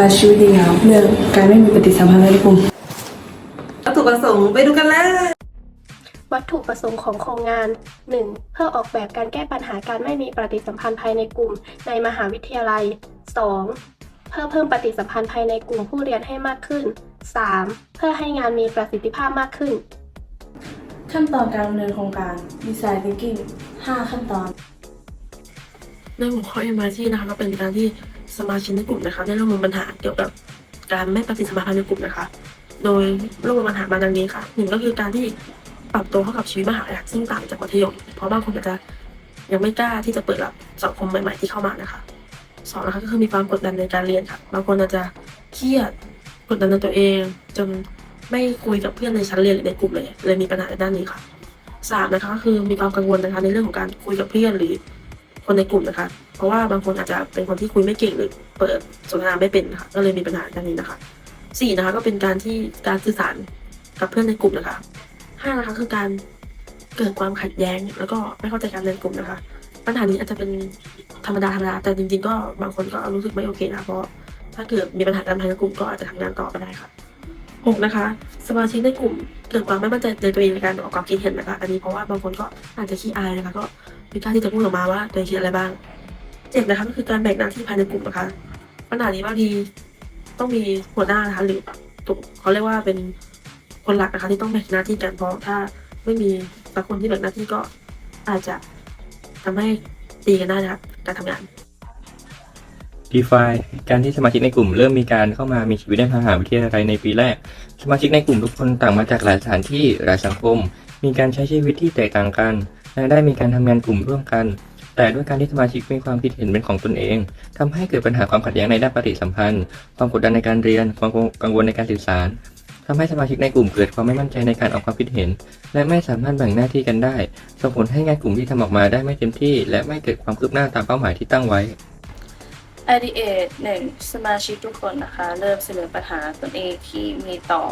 การชีวิตดีงามเรื่องการไม่มีปฏิสัมพันธ์ในกลุ่มวัตถุประสงค์ไปดูกันเลยวัตถุประสงค์ของโครงงาน 1. เพื่อออกแบบการแก้ปัญหาการไม่มีปฏิสัมพันธ์ภายในกลุ่ม ในมหาวิทยาลัย 2. เพื่อเพิ่มปฏิสัมพันธ์ภายในกลุ่มผู้เรียนให้มากขึ้น 3. เพื่อให้งานมีประสิทธิภาพมากขึ้น ขั้นตอนการดำเนินโครงการ Design Thinking 5 ขั้นตอนในหัวข้อ MRT นะคะก็เป็นการที่ สมาชิกในกลุ่มนะคะได้ร่วมมือปัญหาเกี่ยวกับการไม่ปฏิสัมพันธ์ในกลุ่มนะคะ โดยร่วมมือปัญหามาดังนี้ค่ะหนึ่งก็คือการที่ปรับตัวเข้ากับชีวิตมหาวิทยาลัยซึ่งต่างจากมัธยมเพราะบางคนอาจจะยังไม่กล้าที่จะเปิดรับสังคมใหม่ ๆ ที่เข้ามานะคะสองนะคะก็คือมีความกดดันในการเรียนค่ะบางคนอาจจะเครียดกดดันในตัวเอง จนไม่คุยกับเพื่อนในชั้นเรียนหรือในกลุ่มเลยเลยมีปัญหาในด้านนี้ค่ะสามนะคะก็คือมีความกังวลนะคะในเรื่องของการคุยกับเพื่อนหรือ คนในกลุ่มนะคะ เพราะว่าบางคนอาจจะเป็นคนที่คุยไม่เก่งหรือเปิดสนทนาไม่เป็นนะคะก็เลยมีปัญหาด้านนี้นะคะสี่นะคะก็เป็นการที่การสื่อสารกับเพื่อนในกลุ่มนะคะห้านะคะคือการเกิดความขัดแย้ง แล้วก็ไม่เข้าใจกันในกลุ่มนะคะ ปัญหานี้อาจจะเป็นธรรมดาธรรมดาแต่จริง ๆ ก็บางคนก็รู้สึกไม่โอเคนะเพราะถ้าเกิดมีปัญหาการภายในกลุ่มก็อาจจะทำงานต่อไม่ได้ค่ะหกนะคะ สมาชิกในกลุ่มเกิดความไม่มั่นใจในตัวเองในการออกความคิดเห็นนะคะ อันนี้เพราะว่าบางคนก็อาจจะขี้อายนะคะก็ ไม่กล้าที่จะพูดออกมาว่าตัวเองคิดอะไรบ้างเจ็ดนะคะก็คือการแบ่งหน้าที่ภายในกลุ่มนะคะปัญหานี้บางทีต้องมีหัวหน้านะคะ หรือตัวเขาเรียกว่าเป็นคนหลักนะคะ ที่ต้องแบ่งหน้าที่กันเพราะถ้าไม่มีสักคนที่แบ่งหน้าที่ก็อาจจะทำให้ตีกันได้นะคะการทำงาน DeFi การที่สมาชิกในกลุ่มเริ่มมีการเข้ามามีชีวิตในมหาวิทยาลัยในปีแรก สมาชิกในกลุ่มทุกคนต่างมาจากหลายสถานที่หลายสังคม มีการใช้ชีวิตที่แตกต่างกัน และได้มีการทำงานกลุ่มร่วมกัน แต่ด้วยการที่สมาชิกมีความคิดเห็นเป็นของตนเองทำให้เกิดปัญหาความขัดแย้งในด้านปฏิสัมพันธ์ ความกดดันในการเรียน ความกังวลในการสื่อสารทำให้สมาชิกในกลุ่มเกิดความไม่มั่นใจในการออกความคิดเห็น และไม่สามารถแบ่งหน้าที่กันได้ ส่งผลให้งานกลุ่มที่ทำออกมาได้ไม่เต็มที่ และไม่เกิดความคืบหน้าตามเป้าหมายที่ตั้งไว้ ideate หนึ่งสมาชิกทุกคนนะคะ เริ่มเสนอปัญหาตนเองที่มีต่อ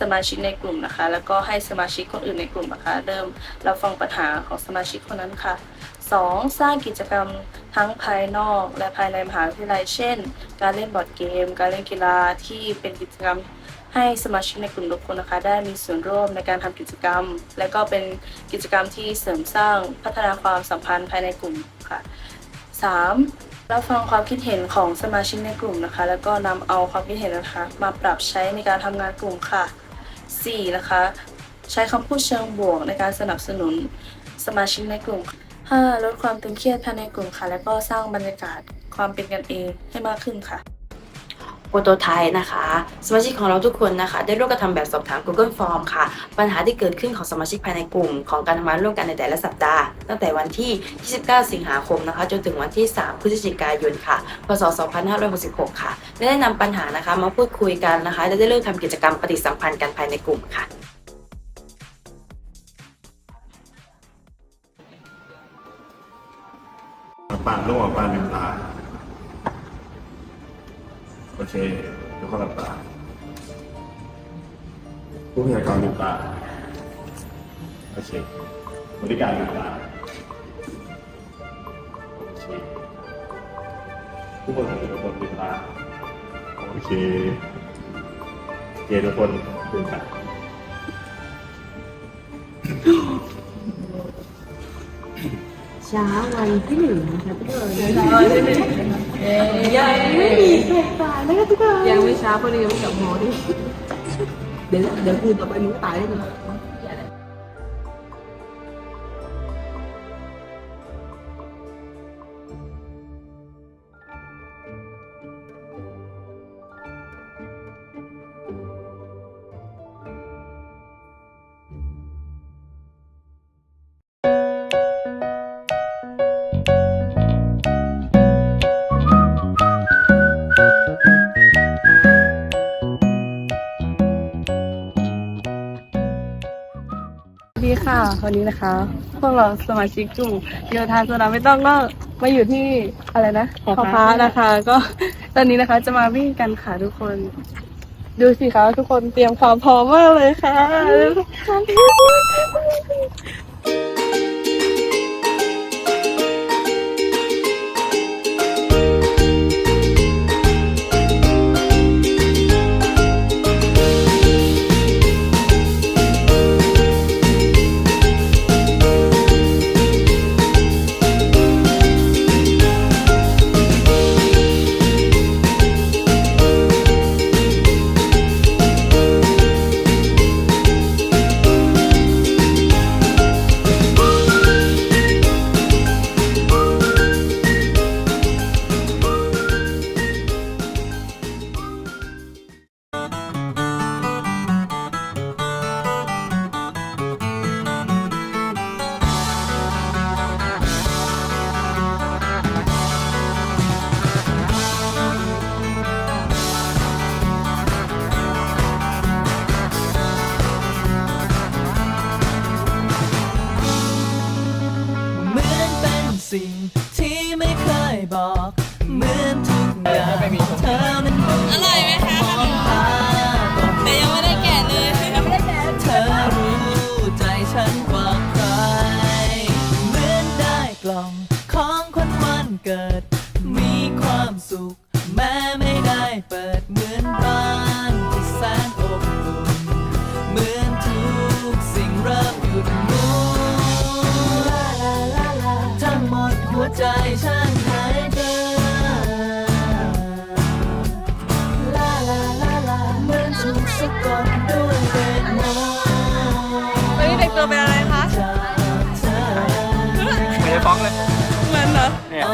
สมาชิกในกลุ่มนะคะ แล้วก็ให้สมาชิกคนอื่นในกลุ่มนะคะ เริ่มรับฟังปัญหาของสมาชิกคนนั้นค่ะ 2. สร้างกิจกรรมทั้งภายนอก และภายในมหาวิทยาลัย เช่น การเล่นบอร์ดเกม การเล่นกีฬาที่เป็นกิจกรรมให้สมาชิกในกลุ่มทุกคนนะคะ ได้มีส่วนร่วมในการทำกิจกรรม และก็เป็นกิจกรรมที่เสริมสร้างพัฒนาความสัมพันธ์ภายในกลุ่มค่ะ 3. รับฟังความคิดเห็นของสมาชิกในกลุ่มนะคะ แล้วก็นำเอาความคิดเห็นนะคะ มาปรับใช้ในการทำงานกลุ่มค่ะ 4. นะคะ ใช้คำพูดเชิงบวกในการสนับสนุนสมาชิกในกลุ่ม 5. ลดความตึงเครียดภายในกลุ่มค่ะ แล้วก็สร้างบรรยากาศความเป็นกันเองให้มากขึ้นค่ะ โปรโตไทป์นะคะสมาชิกของเราทุกคนนะคะ ได้ร่วมกันทำแบบสอบถาม Google Form ค่ะ ปัญหาที่เกิดขึ้นของสมาชิกภายในกลุ่ม ของการทำงานร่วมกันในแต่ละสัปดาห์ ตั้งแต่วันที่ 29 สิงหาคมนะคะ จนถึงวันที่ 3 พฤศจิกายนค่ะ พศ 2566 ค่ะ และได้นำปัญหานะคะมาพูดคุยกันนะคะและได้เริ่มทำกิจกรรมปฏิสัมพันธ์กันภายในกลุ่มค่ะปากโล่งปากลืมตา โอเคทุกคนหลับตาผู้พยากรณ์ลืมตาโอเคบริการลืมตาโอเคทุกคนทุกคนลืมตาโอเคโอเคทุกคนลืมตา เช้าวันที่หนึ่งนะคะทุกคนเช้าวันที่หนึ่งยังไม่มีใครตายนะคะทุกคนยังไม่เช้าพอดียังไม่กลับหอดิเดี๋ยวเดี๋ยวคืนต่อไปมึงตายแน่ วัสดีค่ะวันนี้นะคะ พวกเราสมาชิกกลุ่มโยธาสนามไม่ต้องก็มาอยู่ที่อะไรนะหอฟ้านะคะ ก็ตอนนี้นะคะจะมาวิ่งกันค่ะทุกคน ดูสิคะทุกคนเตรียมความพร้อมมากเลยค่ะ สิ่งที่ไม่เคยบอก เหมือนทุกอย่างเธอนั้นรู้ อร่อยไหมคะ ต่งตัวเป็นอะไรคะจากเธอไม่ได้ฟ้องเลย เหมือนเหรอ เนี่ย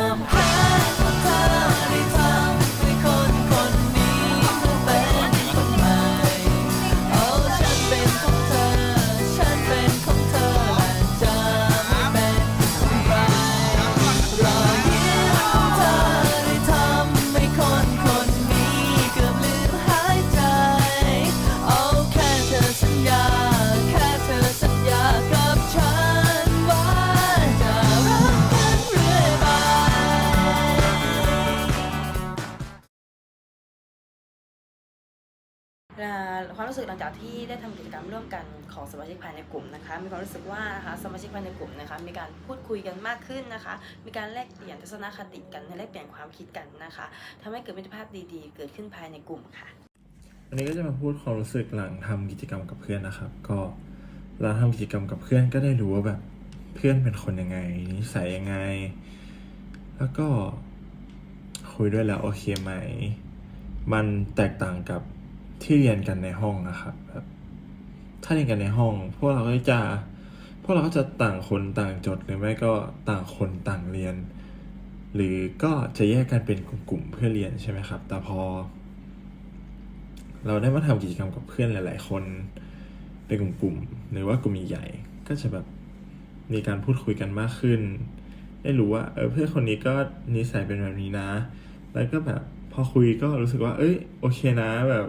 ความรู้สึกหลังจากที่ได้ทำกิจกรรมร่วมกันของสมาชิกภายในกลุ่มนะคะ มีความรู้สึกว่านะคะสมาชิกภายในกลุ่มนะคะมีการพูดคุยกันมากขึ้นนะคะ มีการแลกเปลี่ยนทัศนคติกันแลกเปลี่ยนความคิดกันนะคะทำให้เกิดมิตรภาพดีๆ เกิดขึ้นภายในกลุ่มค่ะวันนี้ก็จะมาพูดความรู้สึกหลังทำกิจกรรมกับเพื่อนนะครับ ก็เวลาทำกิจกรรมกับเพื่อนก็ได้รู้ว่าแบบเพื่อนเป็นคนยังไงนิสัยยังไง แล้วก็คุยด้วยแล้วโอเคไหม มันแตกต่างกับ ที่เรียนกันในห้องนะครับแบบถ้าเรียนกันในห้อง พวกเราก็จะพวกเราก็จะต่างคนต่างจดหรือไม่ก็ต่างคนต่างเรียน หรือก็จะแยกกันเป็นกลุ่มๆเพื่อเรียนใช่ไหมครับ แต่พอ เราได้มาทำกิจกรรมกับเพื่อนหลาย ๆ คนเป็นกลุ่มๆหรือว่ากลุ่มใหญ่ก็จะแบบมีการพูดคุยกันมากขึ้น ได้รู้ว่าเออเพื่อนคนนี้ก็นิสัยเป็นแบบนี้นะ แล้วก็แบบพอคุยก็รู้สึกว่า เอ้ยโอเคนะแบบ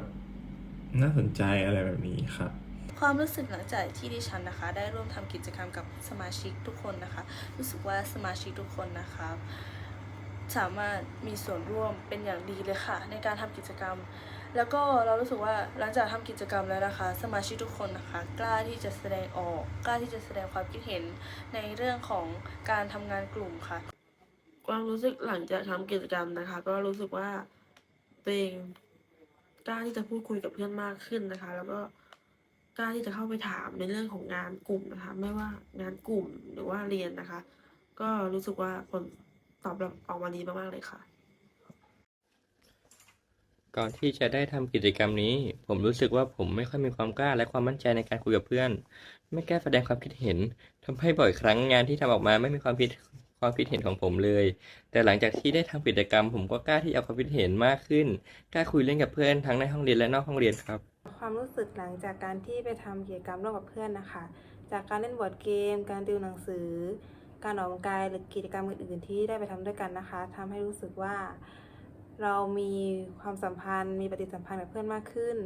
น่าสนใจอะไรแบบนี้ครับความรู้สึกหลังจากที่ดิฉันนะคะ ได้ร่วมทำกิจกรรมกับสมาชิกทุกคนนะคะ รู้สึกว่าสมาชิกทุกคนนะคะสามารถมีส่วนร่วมเป็นอย่างดีเลยค่ะ ในการทำกิจกรรม แล้วก็เรารู้สึกว่าหลังจากทำกิจกรรมแล้วนะคะ สมาชิกทุกคนนะคะ กล้าที่จะแสดงออกกล้าที่จะแสดงความคิดเห็นในเรื่องของการทำงานกลุ่มค่ะความรู้สึกหลังจากทำกิจกรรมนะคะ ก็รู้สึกว่าตัวเอง กล้าที่จะพูดคุยกับเพื่อนมากขึ้นนะคะ แล้วก็กล้าที่จะเข้าไปถามในเรื่องของงานกลุ่มนะคะ ไม่ว่างานกลุ่มหรือว่าเรียนนะคะ ก็รู้สึกว่าผลตอบรับออกมาดีมากๆเลยค่ะ ก่อนที่จะได้ทำกิจกรรมนี้ ผมรู้สึกว่าผมไม่ค่อยมีความกล้าและความมั่นใจในการคุยกับเพื่อน ไม่กล้าแสดงความคิดเห็นทำให้บ่อยครั้งงานที่ทำออกมาไม่มีความคิด ความคิดเห็นของผมเลย แต่หลังจากที่ได้ทำกิจกรรม ผมก็กล้าที่จะเอาความคิดเห็นมากขึ้น กล้าคุยเล่นกับเพื่อนทั้งในห้องเรียนและนอกห้องเรียนครับ ความรู้สึกหลังจากการที่ไปทำกิจกรรมร่วมกับเพื่อนนะคะ จากการเล่นบอร์ดเกม การติวหนังสือ การออกกำลังกายหรือกิจกรรมอื่นๆที่ได้ไปทำด้วยกันนะคะทำให้รู้สึกว่า เรามีความสัมพันธ์ มีปฏิสัมพันธ์กับเพื่อนมากขึ้น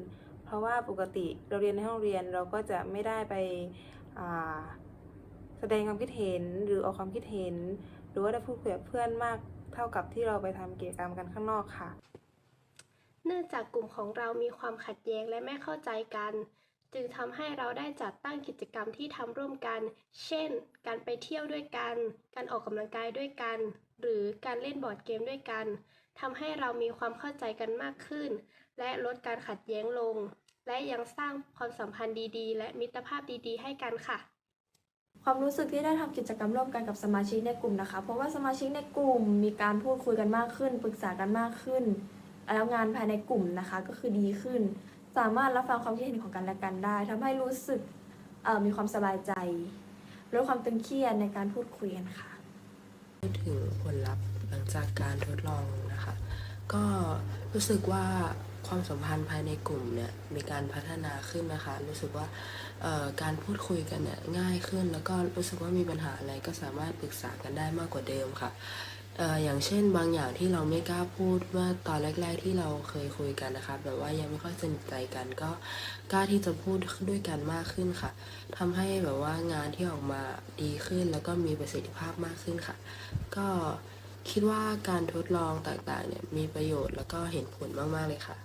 เพราะว่าปกติเราเรียนในห้องเรียนเราก็จะไม่ได้ไปอ่า แสดงความคิดเห็นหรือออกความคิดเห็น หรือว่าได้พูดคุยกับเพื่อนมากเท่ากับที่เราไปทำกิจกรรมกันข้างนอกค่ะ เนื่องจากกลุ่มของเรามีความขัดแย้งและไม่เข้าใจกัน จึงทำให้เราได้จัดตั้งกิจกรรมที่ทำร่วมกัน เช่น การไปเที่ยวด้วยกัน การออกกำลังกายด้วยกัน หรือการเล่นบอร์ดเกมด้วยกันทำให้เรามีความเข้าใจกันมากขึ้น และลดการขัดแย้งลง และยังสร้างความสัมพันธ์ดีๆ และมิตรภาพดีๆ ให้กันค่ะ ความรู้สึกที่ได้ทำกิจกรรมร่วมกันกับสมาชิกในกลุ่มนะคะ เพราะว่าสมาชิกในกลุ่มมีการพูดคุยกันมากขึ้น ปรึกษากันมากขึ้น แล้วงานภายในกลุ่มนะคะก็คือดีขึ้น สามารถรับฟังความคิดเห็นของกันและกันได้ทำให้รู้สึกมีความสบายใจลดความตึงเครียดในการพูดคุยกันค่ะถึงผลลัพธ์หลังจากการทดลองนะคะ ก็รู้สึกว่า ความสัมพันธ์ภายในกลุ่มเนี่ยมีการพัฒนาขึ้นนะคะ รู้สึกว่าการพูดคุยกันเนี่ยง่ายขึ้น แล้วก็รู้สึกว่ามีปัญหาอะไรก็สามารถปรึกษากันได้มากกว่าเดิมค่ะออย่างเช่นบางอย่างที่เราไม่กล้าพูดเมื่อตอนแรก ๆ ที่เราเคยคุยกันนะคะแบบว่ายังไม่ค่อยสนิทใจกันก็กล้าที่จะพูดด้วยกันมากขึ้นค่ะทำให้แบบว่างานที่ออกมาดีขึ้น แล้วก็มีประสิทธิภาพมากขึ้นค่ะ ก็คิดว่าการทดลองต่างๆเนี่ยมีประโยชน์แล้วก็เห็นผลมากๆเลยค่ะ